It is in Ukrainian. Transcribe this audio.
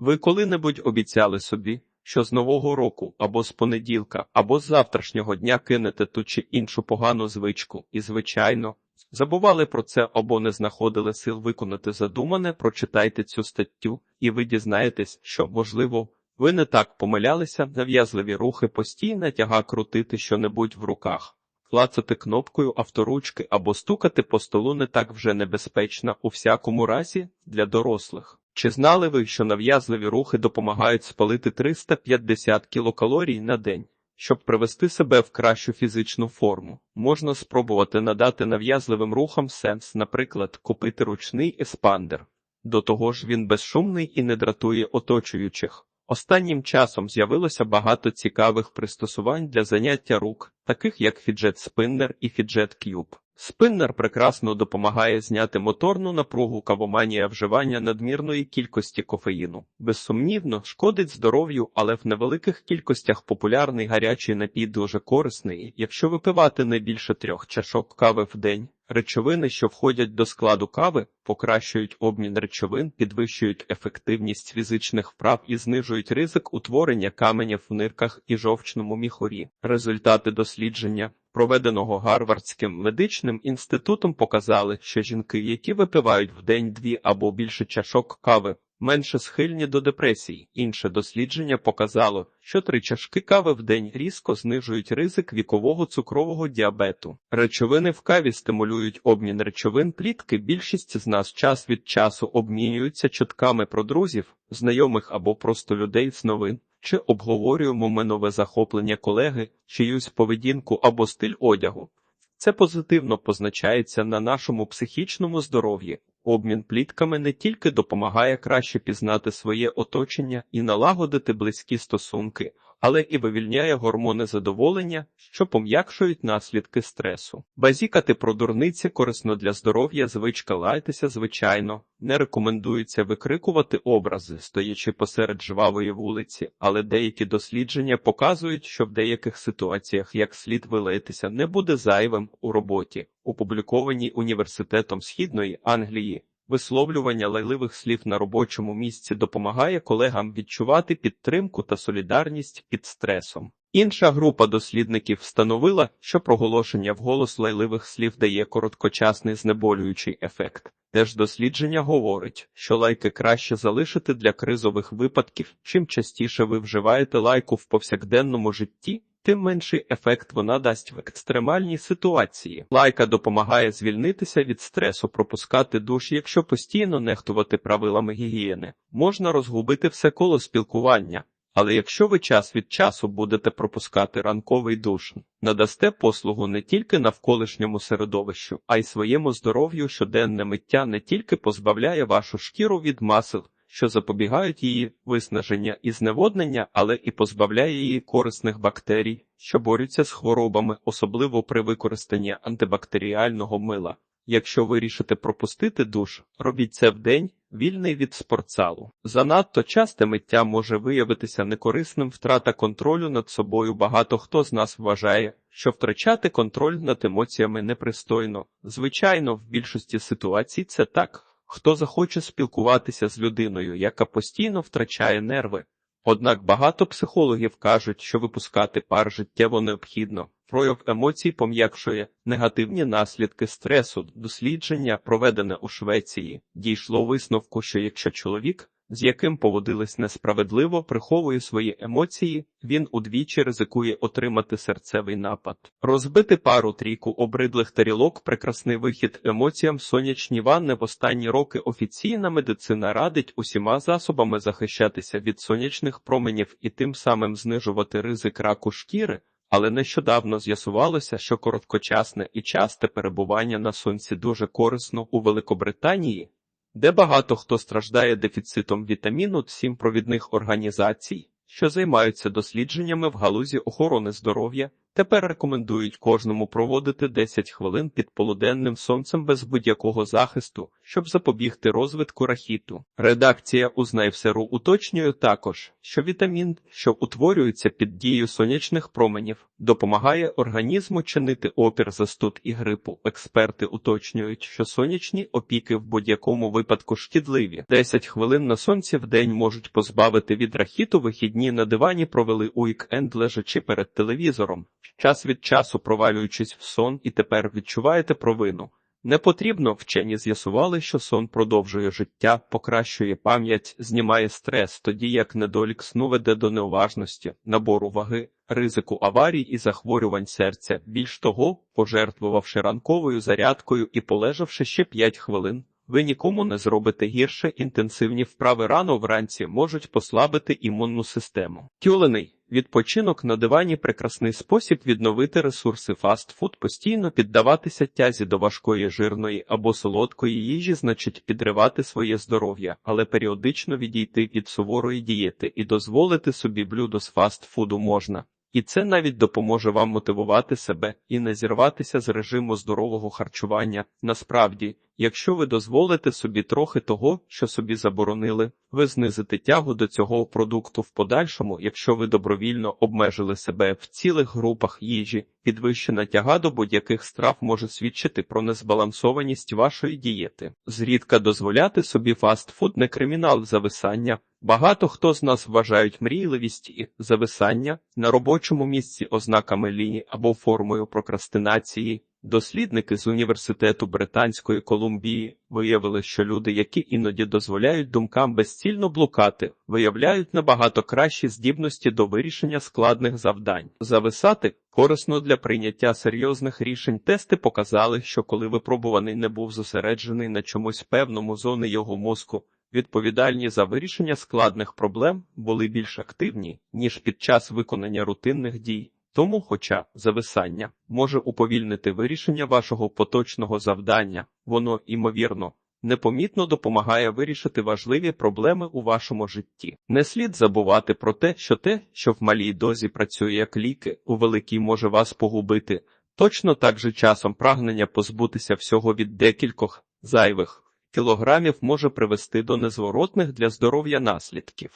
Ви коли-небудь обіцяли собі, що з нового року або з понеділка, або з завтрашнього дня кинете ту чи іншу погану звичку, і, звичайно, забували про це або не знаходили сил виконати задумане, прочитайте цю статтю, і ви дізнаєтесь, що, можливо, ви не так помилялися, нав'язливі рухи постійно тяга крутити що-небудь в руках. Клацати кнопкою авторучки або стукати по столу не так вже небезпечно у всякому разі для дорослих. Чи знали ви, що нав'язливі рухи допомагають спалити 350 кілокалорій на день? Щоб привести себе в кращу фізичну форму, можна спробувати надати нав'язливим рухам сенс, наприклад, купити ручний еспандер. До того ж він безшумний і не дратує оточуючих. Останнім часом з'явилося багато цікавих пристосувань для заняття рук, таких як фіджет-спиннер і фіджет-к'юб. Спиннер прекрасно допомагає зняти моторну напругу кавоманія вживання надмірної кількості кофеїну. Безсумнівно, шкодить здоров'ю, але в невеликих кількостях популярний гарячий напій дуже корисний, якщо випивати не більше трьох чашок кави в день. Речовини, що входять до складу кави, покращують обмін речовин, підвищують ефективність фізичних вправ і знижують ризик утворення каменів в нирках і жовчному міхурі. Результати дослідження, проведеного Гарвардським медичним інститутом, показали, що жінки, які випивають в день дві або більше чашок кави, менше схильні до депресії. Інше дослідження показало, що три чашки кави в день різко знижують ризик вікового цукрового діабету. Речовини в каві стимулюють обмін речовин клітки. Більшість з нас час від часу обмінюються чутками про друзів, знайомих або просто людей з новин. Чи обговорюємо ми нове захоплення колеги, чиюсь поведінку або стиль одягу. Це позитивно позначається на нашому психічному здоров'ї. Обмін плітками не тільки допомагає краще пізнати своє оточення і налагодити близькі стосунки, але і вивільняє гормони задоволення, що пом'якшують наслідки стресу. Базікати про дурниці корисно для здоров'я, звичка лайтеся, звичайно, не рекомендується викрикувати образи, стоячи посеред жвавої вулиці, але деякі дослідження показують, що в деяких ситуаціях як слід вилаятися не буде зайвим у роботі, опублікованій університетом Східної Англії. Висловлювання лайливих слів на робочому місці допомагає колегам відчувати підтримку та солідарність під стресом. Інша група дослідників встановила, що проголошення вголос лайливих слів дає короткочасний знеболюючий ефект. Теж дослідження говорить, що лайки краще залишити для кризових випадків. Чим частіше ви вживаєте лайку в повсякденному житті, тим менший ефект вона дасть в екстремальній ситуації. Лайка допомагає звільнитися від стресу, пропускати душ, якщо постійно нехтувати правилами гігієни. Можна розгубити все коло спілкування. Але якщо ви час від часу будете пропускати ранковий душ, надасте послугу не тільки навколишньому середовищу, а й своєму здоров'ю щоденне миття не тільки позбавляє вашу шкіру від масел, що запобігають її виснаження і зневоднення, але і позбавляє її корисних бактерій, що борються з хворобами, особливо при використанні антибактеріального мила. Якщо вирішите пропустити душ, робіть це вдень, вільний від спортзалу. Занадто часте миття може виявитися некорисним втрата контролю над собою. Багато хто з нас вважає, що втрачати контроль над емоціями непристойно. Звичайно, в більшості ситуацій це так. Хто захоче спілкуватися з людиною, яка постійно втрачає нерви. Однак багато психологів кажуть, що випускати пар життєво необхідно. Прояв емоцій пом'якшує негативні наслідки стресу. Дослідження, проведене у Швеції, дійшло висновку, що якщо чоловік, з яким поводились несправедливо, приховує свої емоції, він удвічі ризикує отримати серцевий напад. Розбити пару трійку обридлих тарілок прекрасний вихід емоціям сонячні ванни в останні роки офіційна медицина радить усіма засобами захищатися від сонячних променів і тим самим знижувати ризик раку шкіри. Але нещодавно з'ясувалося, що короткочасне і часте перебування на сонці дуже корисно у Великобританії, де багато хто страждає дефіцитом вітаміну сім провідних організацій, що займаються дослідженнями в галузі охорони здоров'я, Тепер рекомендують кожному проводити 10 хвилин під полуденним сонцем без будь-якого захисту, щоб запобігти розвитку рахіту. Редакція Узнайвсеру уточнює також, що вітамін, що утворюється під дією сонячних променів, допомагає організму чинити опір застуд і грипу. Експерти уточнюють, що сонячні опіки в будь-якому випадку шкідливі. 10 хвилин на сонці в день можуть позбавити від рахіту. Вихідні на дивані провели уікенд, лежачи перед телевізором, час від часу провалюючись в сон, і тепер відчуваєте провину. Не потрібно, вчені з'ясували, що сон продовжує життя, покращує пам'ять, знімає стрес, тоді як недолік сну веде до неуважності, набору ваги, ризику аварій і захворювань серця. Більш того, пожертвувавши ранковою зарядкою і полежавши ще 5 хвилин, ви нікому не зробите гірше. Інтенсивні вправи рано вранці можуть послабити імунну систему. Тюлений відпочинок на дивані прекрасний спосіб відновити ресурси фастфуд, постійно піддаватися тязі до важкої жирної або солодкої їжі, значить підривати своє здоров'я, але періодично відійти від суворої дієти і дозволити собі блюдо з фастфуду можна. І це навіть допоможе вам мотивувати себе і не зірватися з режиму здорового харчування. Насправді, якщо ви дозволите собі трохи того, що собі заборонили, ви знизите тягу до цього продукту в подальшому, якщо ви добровільно обмежили себе в цілих групах їжі, підвищена тяга до будь-яких страв може свідчити про незбалансованість вашої дієти. Зрідка дозволяти собі фастфуд не кримінал зависання. Багато хто з нас вважають мрійливість і зависання на робочому місці ознаками лінії або формою прокрастинації. Дослідники з університету Британської Колумбії виявили, що люди, які іноді дозволяють думкам безцільно блукати, виявляють набагато кращі здібності до вирішення складних завдань. Зависати корисно для прийняття серйозних рішень. Тести показали, що коли випробуваний не був зосереджений на чомусь певному зони його мозку, відповідальні за вирішення складних проблем були більш активні, ніж під час виконання рутинних дій. Тому, хоча зависання може уповільнити вирішення вашого поточного завдання, воно, ймовірно, непомітно допомагає вирішити важливі проблеми у вашому житті. Не слід забувати про те, що те, що в малій дозі працює як ліки, у великій може вас погубити. Точно так же часом прагнення позбутися всього від декількох зайвих кілограмів може привести до незворотних для здоров'я наслідків.